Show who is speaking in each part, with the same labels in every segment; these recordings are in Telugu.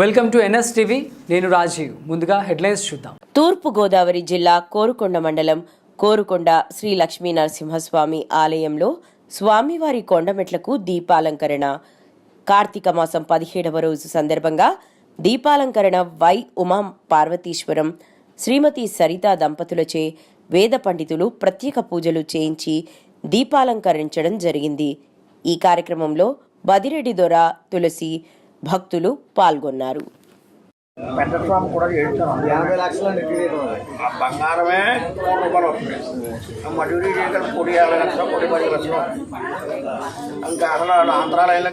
Speaker 1: Welcome to NS TV. నేను రాజీవ్. ముందుగా హెడ్లైన్స్ చూద్దాం.
Speaker 2: తూర్పు గోదావరి జిల్లా కోరుకొండ మండలం కోరుకొండ శ్రీ లక్ష్మీ నరసింహస్వామి ఆలయంలో స్వామివారి కొండమెట్లకు దీపాలంకరణ. కార్తీక మాసం పదిహేడవ రోజు సందర్భంగా దీపాలంకరణ వై ఉమా పార్వతీశ్వరం. శ్రీమతి సరితా దంపతులచే వేద పండితులు ప్రత్యేక పూజలు చేయించి దీపాలంకరించడం జరిగింది. ఈ కార్యక్రమంలో బదిరెడ్డి దొర తులసి భక్తులు పాల్గొన్నారు.
Speaker 3: పెద్ద స్వామి కూడా
Speaker 4: యాభై
Speaker 3: ఆ బంగారమే రూపాయలు వస్తుంది ఆ చేయగల కోటి యాభై లక్షలు కోటి పది లక్షలు. ఇంకా అసలు ఆంధ్రాలయంలో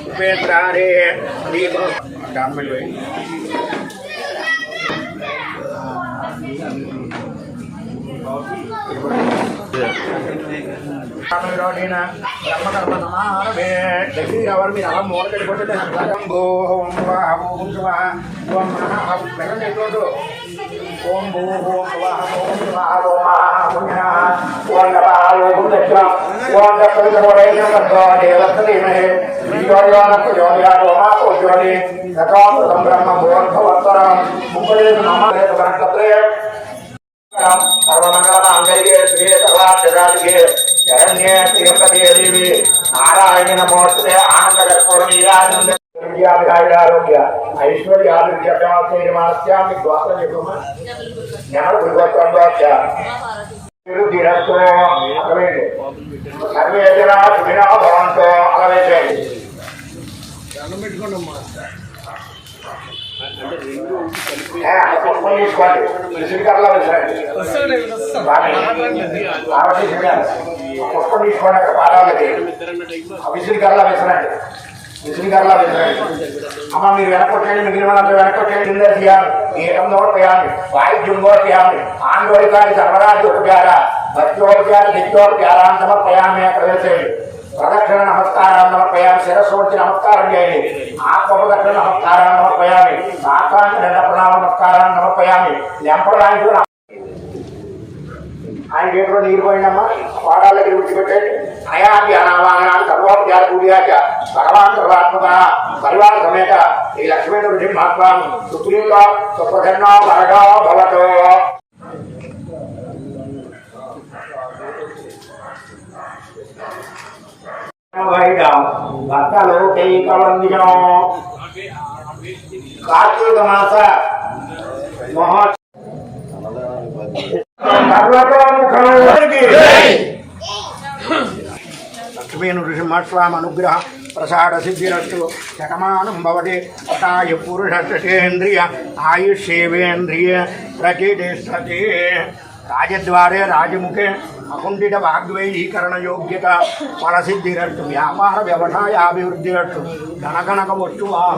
Speaker 3: బ్రహ్మకర్మ నమారభే భూ ఓం స్వాహ ఓం స్వాహ భూ ఓం ఓం ఓం నారాయణ నమోస్తే ఆనంద కర్పూరం ఆరోగ్య ఐశ్వర్య ఆరోగ్యమాస్యామి ద్వాసం చెప్పమా జ్ఞాన అలవేండి సర్వే జనా సుఖినో భవంతో అలవేసేయండి పుష్పం తీసుకోండి. విసిరికర్లా విసరండి పుష్పం తీసుకోండి అక్కడ పాదాలకి విసిరికర్లా విసరండి విసిరికర్లా విసరండి అమ్మ మీరు వెనకొట్టండి మిగిలిన వాళ్ళంతా వెనకొట్టండి కింద చేయాలి ఏకం నోటయాలి వాయిద్యం కూడా నోటయాలి ఆందోళికారి సర్వరాజు ఉపచార భక్తోపచార నిత్యోపచారా సమర్పయామే అక్కడ ప్రదక్షిణ నమస్కారాలు సమర్పయామి శిరస్సు వచ్చి నమస్కారం చేయండి. ఆత్మప్రదక్షిణ నమస్కారాలు సమర్పయామి సాకాంత నిండ నమస్కారాన్ని సమర్పయామి లెంపడానికి ఆయన చేతిలో నీరు పోయిందమ్మా. పాడాల దగ్గర విడిచిపెట్టండి అయాది అనావాహనాలు సర్వోపచార పూజాచ భగవాన్ సర్వాత్మక పరివార సమేత ఈ లక్ష్మీ నృసింహ సుప్రీంలో సుప్రీంగా సుప్రసన్న భరగా భవతో. భక్తలోకైకవంద్యం కార్తీక మాస మహా అనుగ్రహ ప్రసాద సిద్ధిరస్సు శతమానం భవతి అతాయ పురుషేంద్రియ ఆయుష్యేవేంద్రియ ప్రతిష్టతే రాజద్వారే రాజముఖే అకుంఠిత వాగ్వైలీకరణ యోగ్యత ఫలసిద్ధిరస్తు వ్యాపార వ్యవసాయాభివృద్ధిరస్తు ధనగణక వస్తు వాహ